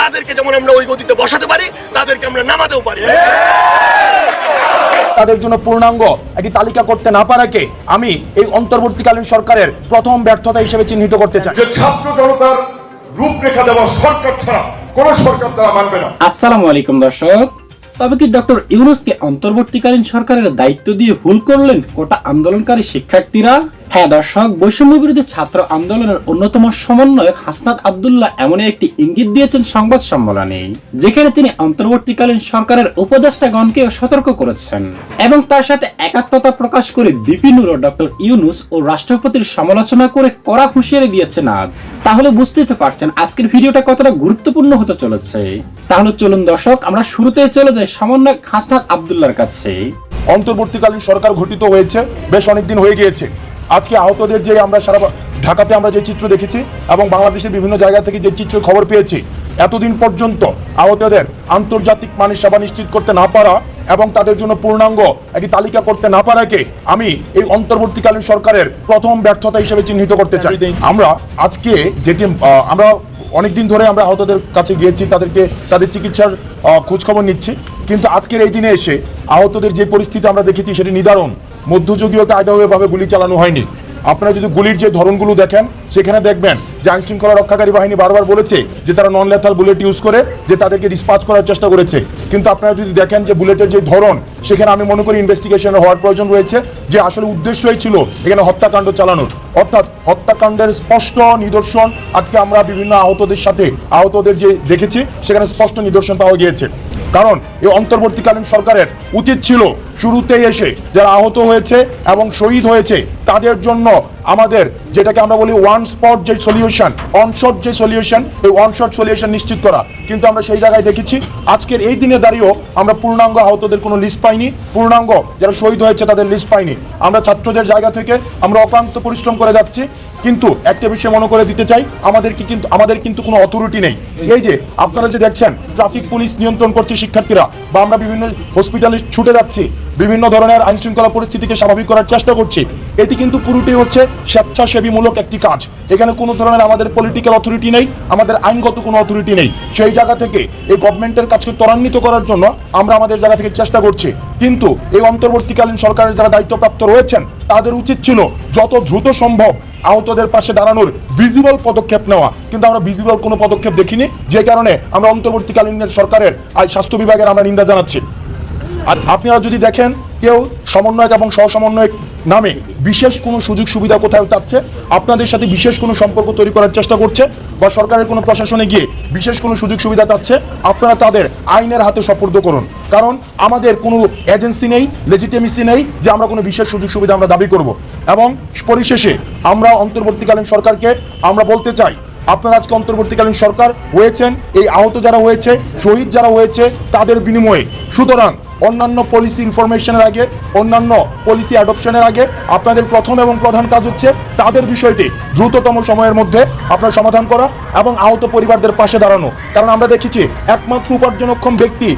তাদেরকে যেমন আমরা ওই গতিতে বসাতে পারি তাদেরকে আমরা নামাতেও পারি। তাদের জন্য পূর্ণাঙ্গ একটি তালিকা করতে না পারাকে আমি এই অন্তর্বর্তীকালীন সরকারের প্রথম ব্যর্থতা হিসেবে চিহ্নিত করতে চাই। যে ছাত্র জনতার রূপরেখা দেওয়া সরকার ছাড়া কোন সরকার তারা মানবে না। আসসালামু আলাইকুম দর্শক। তবে কি ডক্টর ইউনুসকে অন্তর্বর্তীকালীন সরকারের দায়িত্ব দিয়ে ভুল করলেন কোটা আন্দোলনকারী শিক্ষার্থীরা? হ্যাঁ দর্শক বৈষম্য বিরোধী ছাত্র আন্দোলনের অন্যতম সমন্বয়ক হাসনাত আব্দুল্লাহ এমন একটি ইঙ্গিত দিয়েছেন সংবাদ সম্মেলনে, যেখানে তিনি অন্তর্বর্তীকালীন সরকারের উপদেষ্টাগণকে সতর্ক করেছেন এবং তার সাথে একাত্মতা প্রকাশ করে বিপিনুর ও ডক্টর ইউনুস ও রাষ্ট্রপতির সমালোচনা করে কড়া হুঁশিয়ারি দিয়েছেন আজ। তাহলে বুঝতেই তো পারছেন আজকের ভিডিওটা কতটা গুরুত্বপূর্ণ হতে চলেছে। তাহলে চলুন দর্শক, আমরা শুরুতেই চলে যাই সমন্বয়ক হাসনাত আব্দুল্লাহর কাছে। অন্তর্বর্তীকালীন সরকার গঠিত হয়েছে, বেশ অনেকদিন হয়ে গিয়েছে। আজকে আহতদের যে আমরা সারা ঢাকাতে আমরা যে চিত্র দেখেছি এবং বাংলাদেশের বিভিন্ন জায়গা থেকে যে চিত্র খবর পেয়েছি এতদিন পর্যন্ত আহতদের আন্তর্জাতিক মানের সেবা নিশ্চিত করতে না পারা এবং তাদের জন্য পূর্ণাঙ্গ একটি তালিকা করতে না পারাকে আমি এই অন্তর্বর্তীকালীন সরকারের প্রথম ব্যর্থতা হিসেবে চিহ্নিত করতে চাই। আমরা আজকে যেটি আমরা অনেকদিন ধরে আমরা আহতদের কাছে গিয়েছি তাদেরকে তাদের চিকিৎসার খোঁজখবর নিচ্ছি। কিন্তু আজকের এই দিনে এসে আহতদের যে পরিস্থিতি আমরা দেখেছি সেটি নিদারুণ। মধ্যযুগীয় কায়দাভাবে গুলি চালানো হয়নি। আপনারা যদি গুলির যে ধরনগুলো দেখেন সেখানে দেখবেন যে আইন শৃঙ্খলা রক্ষাকারী বাহিনী বারবার বলেছে যে তারা নন লেথাল বুলেট ইউজ করে, যে তাদেরকে ডিসপাচ করার চেষ্টা করেছে। কিন্তু আপনারা যদি দেখেন যে বুলেটের যে ধরন, সেখানে আমি মনে করি ইনভেস্টিগেশন হওয়ার প্রয়োজন রয়েছে, যে আসলে উদ্দেশ্যই ছিল এখানে হত্যাকাণ্ড চালানোর। অর্থাৎ হত্যাকাণ্ডের স্পষ্ট নিদর্শন আজকে আমরা বিভিন্ন আহতদের সাথে, আহতদের যে দেখেছি, সেখানে স্পষ্ট নিদর্শন পাওয়া গিয়েছে। কারণ এই অন্তর্বর্তীকালীন সরকারের উচিত ছিল শুরুতেই এসে যারা আহত হয়েছে এবং শহীদ হয়েছে, তাদের জন্য আমাদের যেটাকে আমরা বলি ওয়ান স্পট যে সলিউশন অনশট যে সলিউশন এই অনশট সলিউশন নিশ্চিত করা। কিন্তু আমরা সেই জায়গায় দেখেছি, আজকের এই দিনে দাঁড়িয়েও আমরা পূর্ণাঙ্গ আহতদের কোনো লিস্ট পাইনি। পূর্ণাঙ্গ যারা শহীদ হয়েছে তাদের লিস্ট পাইনি। আমরা ছাত্রদের জায়গা থেকে আমরা অক্লান্ত পরিশ্রম করে যাচ্ছি। কিন্তু একটা বিষয় মনে করে দিতে চাই, আমাদের কি কিন্তু আমাদের কিন্তু কোনো অথরিটি নেই। এই যে, আপনারা যে দেখছেন ট্রাফিক পুলিশ নিয়ন্ত্রণ করছে শিক্ষার্থীরা, বা আমরা বিভিন্ন হসপিটালে ছুটে যাচ্ছি, বিভিন্ন ধরনের আইন শৃঙ্খলা পরিস্থিতিকে স্বাভাবিক করার চেষ্টা করছি। এটি কিন্তু পুরোটাই হচ্ছে স্বেচ্ছাসেবীমূলক একটি কাজ। এখানে কোনো ধরনের আমাদের পলিটিক্যাল অথরিটি নেই, আমাদের আইনগত কোনো অথরিটি নেই। সেই জায়গা থেকে এই গভর্নমেন্টের কাজকে ত্বরান্বিত করার জন্য আমরা আমাদের জায়গা থেকে চেষ্টা করছি। কিন্তু এই অন্তর্বর্তীকালীন সরকারের যারা দায়িত্বপ্রাপ্ত রয়েছেন, তাদের উচিত ছিল যত দ্রুত সম্ভব আহতদের পাশে দাঁড়ানোর ভিজিবল পদক্ষেপ নেওয়া। কিন্তু আমরা ভিজিবল কোনো পদক্ষেপ দেখিনি, যে কারণে আমরা অন্তর্বর্তীকালীন সরকারের স্বাস্থ্য বিভাগের আমরা নিন্দা জানাচ্ছি। আর আপনারা যদি দেখেন কেউ সমন্বয়ক এবং সহসমন্বয়ক নামে বিশেষ কোনো সুযোগ সুবিধা কোথাও চাচ্ছে, আপনাদের সাথে বিশেষ কোনো সম্পর্ক তৈরি করার চেষ্টা করছে বা সরকারের কোনো প্রশাসনে গিয়ে বিশেষ কোনো সুযোগ সুবিধা চাচ্ছে, আপনারা তাদের আইনের হাতে সপর্দ করুন। কারণ আমাদের কোনো এজেন্সি নেই লেজিটেমেসি নেই যে আমরা কোনো বিশেষ সুযোগ সুবিধা আমরা দাবি করব। এবং পরিশেষে আমরা অন্তর্বর্তীকালীন সরকারকে আমরা বলতে চাই, আপনারা আজকে অন্তর্বর্তীকালীন সরকার হয়েছেন, এই আহত যারা হয়েছে, শহীদ যারা হয়েছে, তাদের বিনিময়ে। সুতরাং অন্যান্য পলিসি ইনফরমেশনের আগে, অন্যান্য পলিসি অ্যাডপশনের আগে আপনাদের প্রথম এবং প্রধান কাজ হচ্ছে তাদের বিষয়টি দ্রুততম সময়ের মধ্যে আপনার সমাধান করা এবং আহত পরিবারদের পাশে দাঁড়ানো। কারণ আমরা দেখেছি একমাত্র উপার্জনক্ষম ব্যক্তি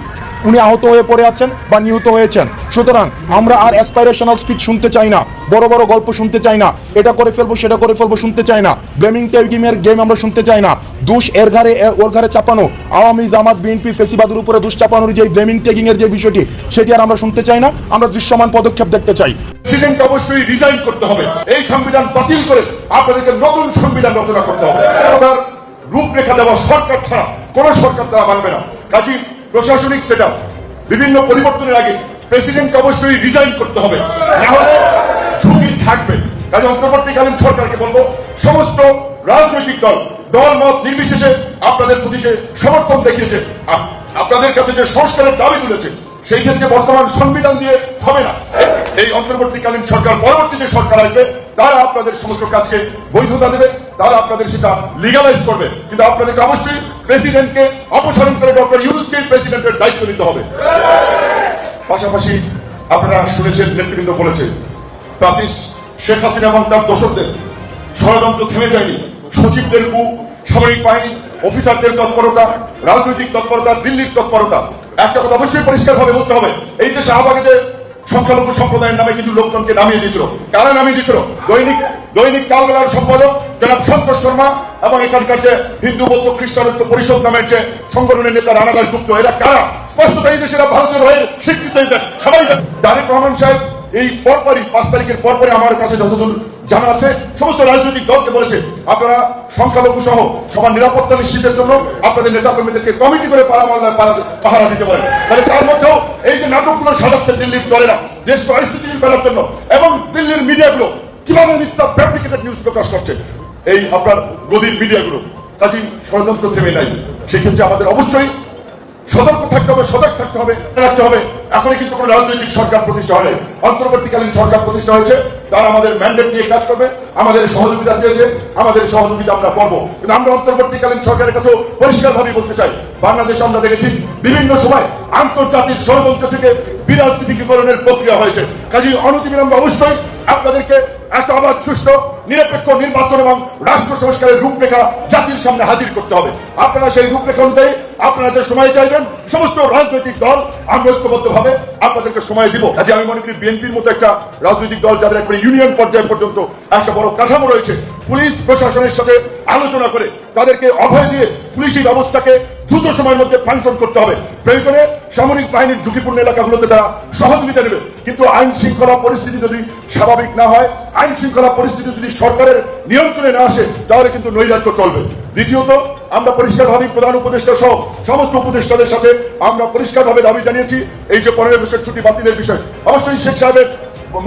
উনি আহত হয়ে পড়ে আছেন বা নিহত হয়েছেন। সুতরাং আমরা আর অ্যাসপাইরেশনাল স্পিচ শুনতে চাই না, বড় বড় গল্প শুনতে চাই না, এটা করে ফেলব, সেটা করে ফেলব শুনতে চাই না ব্লেমিং গেমের গেম আমরা শুনতে চাই না, দোষ এর এ- ওর ঘাড়ে চাপানো, আওয়ামী জামাত বিএনপি ফেসিবাদের উপরে দোষ চাপানোর যে ব্লেমিং টেকিং এর যে বিষয়টি, সেটি আর আমরা শুনতে চাই না, আমরা দৃশ্যমান পদক্ষেপ দেখতে চাই। প্রেসিডেন্ট অবশ্যই রিজাইন করতে হবে। এই সংবিধান বাতিল করে আপনাদেরকে নতুন সংবিধান রচনা করতে হবে। রূপরেখা দেওয়া সরকার ছাড়া কোন সরকার তারা মানবে না। কাজী প্রশাসনিক সেট বিভিন্ন পরিবর্তনের আগে প্রেসিডেন্টকে অবশ্যই রিজাইন করতে হবে। না হলে ঝুঁকি থাকবে। কাজে অন্তর্বর্তীকালীন সরকারকে বলব, সমস্ত রাজনৈতিক দল দল, মত নির্বিশেষে আপনাদের প্রতি সে সমর্থন দেখিয়েছে আপনাদের কাছে যে সংস্কারের দাবি তুলেছে, সেই ক্ষেত্রে বর্তমান সংবিধান দিয়ে হবে না। এই অন্তর্বর্তীকালীন সরকার পরবর্তী যে সরকার আসবে, তারা আপনাদের সমস্ত কাজকে বৈধতা দেবে, তারা আপনাদের সেটা লিগালাইজ করবে। কিন্তু আপনাদেরকে অবশ্যই প্রেসিডেন্টকে অপসারণ করে ডক্টর ইউনুসকে প্রেসিডেন্টের দায়িত্ব নিতে হবে। পাশাপাশি আপনারা শুনেছেন, নেতৃবৃন্দ বলেছে প্রাতিস শেখ হাসিনা এবং তার দোসরদের ষড়যন্ত্র থেমে যায়নি। সচিবদের কু সামরিক বাহিনী, অফিসারদের তৎপরতা, রাজনৈতিক তৎপরতা, দিল্লির তৎপরতা। একটা কথা অবশ্যই পরিষ্কার ভাবে বলতে হবে, এই দেশে শাহবাগে যে সংখ্যালঘু সম্প্রদায়ের নামে কিছু লোকজনকে নামিয়ে দিয়েছিল। কারা নামিয়ে দিয়েছিল? দৈনিক দৈনিক কালবেলার সম্পাদক জনাব সন্তোষ শর্মা এবং এখানকার যে হিন্দু, বৌদ্ধ, খ্রিস্টান পরিষদ নামের যে সংগঠনের নেতা রানাদাস গুপ্ত, এরা কারা? স্পষ্টত এই দেশের ভারতীয় হয়ে স্বীকৃতি সবাই। তারেক রহমান সাহেব এই পরপরই, পাঁচ তারিখের পরপরই আমার কাছে যতদূর জানা আছে, সমস্ত রাজনৈতিক দলকে বলেছে, আপনারা সংখ্যালঘু সহ সবার নিরাপত্তা নিশ্চিতের জন্য আপনাদের নেতা কর্মীদেরকে কমিটি করে পাহারা দিতে পারেন। তাহলে তার মধ্যেও এই যে নাটকগুলো সাজাচ্ছে দিল্লির চলেরা দেশকে অস্থিতিশীল করার জন্য, এবং দিল্লির মিডিয়াগুলো কীভাবে মিথ্যা ফ্যাব্রিকেটেড নিউজ প্রকাশ করছে, এই আপনার গদির মিডিয়াগুলো। কাজী ষড়যন্ত্র থেমে নাই। সেক্ষেত্রে আমাদের অবশ্যই সতর্ক থাকতে হবে, সজাগ থাকতে হবে রাখতে হবে। এখনই কিন্তু কোনো রাজনৈতিক সরকার প্রতিষ্ঠা হয় অন্তর্বর্তীকালীন সরকার প্রতিষ্ঠা হয়েছে, তারা আমাদের ম্যান্ডেট নিয়ে কাজ করবে, আমাদের সহযোগিতা চেয়েছে, আমাদের সহযোগিতা আমরা করব। কিন্তু আমরা অন্তর্বর্তীকালীন সরকারের কাছেও পরিষ্কারভাবে বলতে চাই, বাংলাদেশ আমরা দেখেছি বিভিন্ন সময় আন্তর্জাতিক ষড়যন্ত্র থেকে প্রক্রিয়া হয়েছে। কাজে অনতিবিলম্বে অবশ্যই আপনাদেরকে অবাধ নিরপেক্ষ নির্বাচন এবং রাষ্ট্র সংস্কারের রূপরেখা জাতির সামনে হাজির করতে হবে। আপনারা সেই রূপরেখা অনুযায়ী আপনারা যে সময় চাইবেন, সমস্ত রাজনৈতিক দল আমরা আপনাদেরকে সময় দিব। কাজে আমি মনে করি বিএনপির মতো একটা রাজনৈতিক দল, যাদের ইউনিয়ন পর্যায় পর্যন্ত একটা বড় কাঠামো রয়েছে, পুলিশ প্রশাসনের সাথে আলোচনা করে তাদেরকে অভয় দিয়ে পুলিশি ব্যবস্থাকে দ্রুত সময়ের মধ্যে ফাংশন করতে হবে। প্রয়োজনে সামরিক বাহিনীর ঝুঁকিপূর্ণ এলাকাগুলোতে তারা সহযোগিতা দেবে কিন্তু আইন শৃঙ্খলা পরিস্থিতি যদি স্বাভাবিক না হয়, আইন শৃঙ্খলা পরিস্থিতি যদি সরকারের নিয়ন্ত্রণে না আসে, তাহলে কিন্তু নৈরাজ্য চলবে। দ্বিতীয়ত, আমরা পরিষ্কারভাবে প্রধান উপদেষ্টা সহ সমস্ত উপদেষ্টাদের সাথে আমরা পরিষ্কারভাবে দাবি জানিয়েছি, এই যে পনেরো বছর ছুটি বাতিলের বিষয়। অবশ্যই শেখ সাহেবের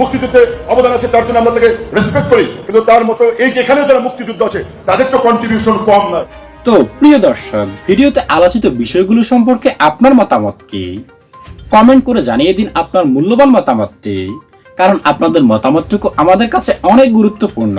মুক্তিযুদ্ধে অবদান আছে, তার জন্য আমরা তাকে রেসপেক্ট করি। কিন্তু তার মতো এই যেখানে যারা মুক্তিযুদ্ধ আছে, তাদের তো কন্ট্রিবিউশন কম নয়। তো প্রিয় দর্শক, ভিডিওতে আলোচিত বিষয়গুলো সম্পর্কে আপনার মতামত কি? কমেন্ট করে জানিয়ে দিন আপনার মূল্যবান মতামতটি, কারণ আপনাদের মতামতটুকু আমাদের কাছে অনেক গুরুত্বপূর্ণ।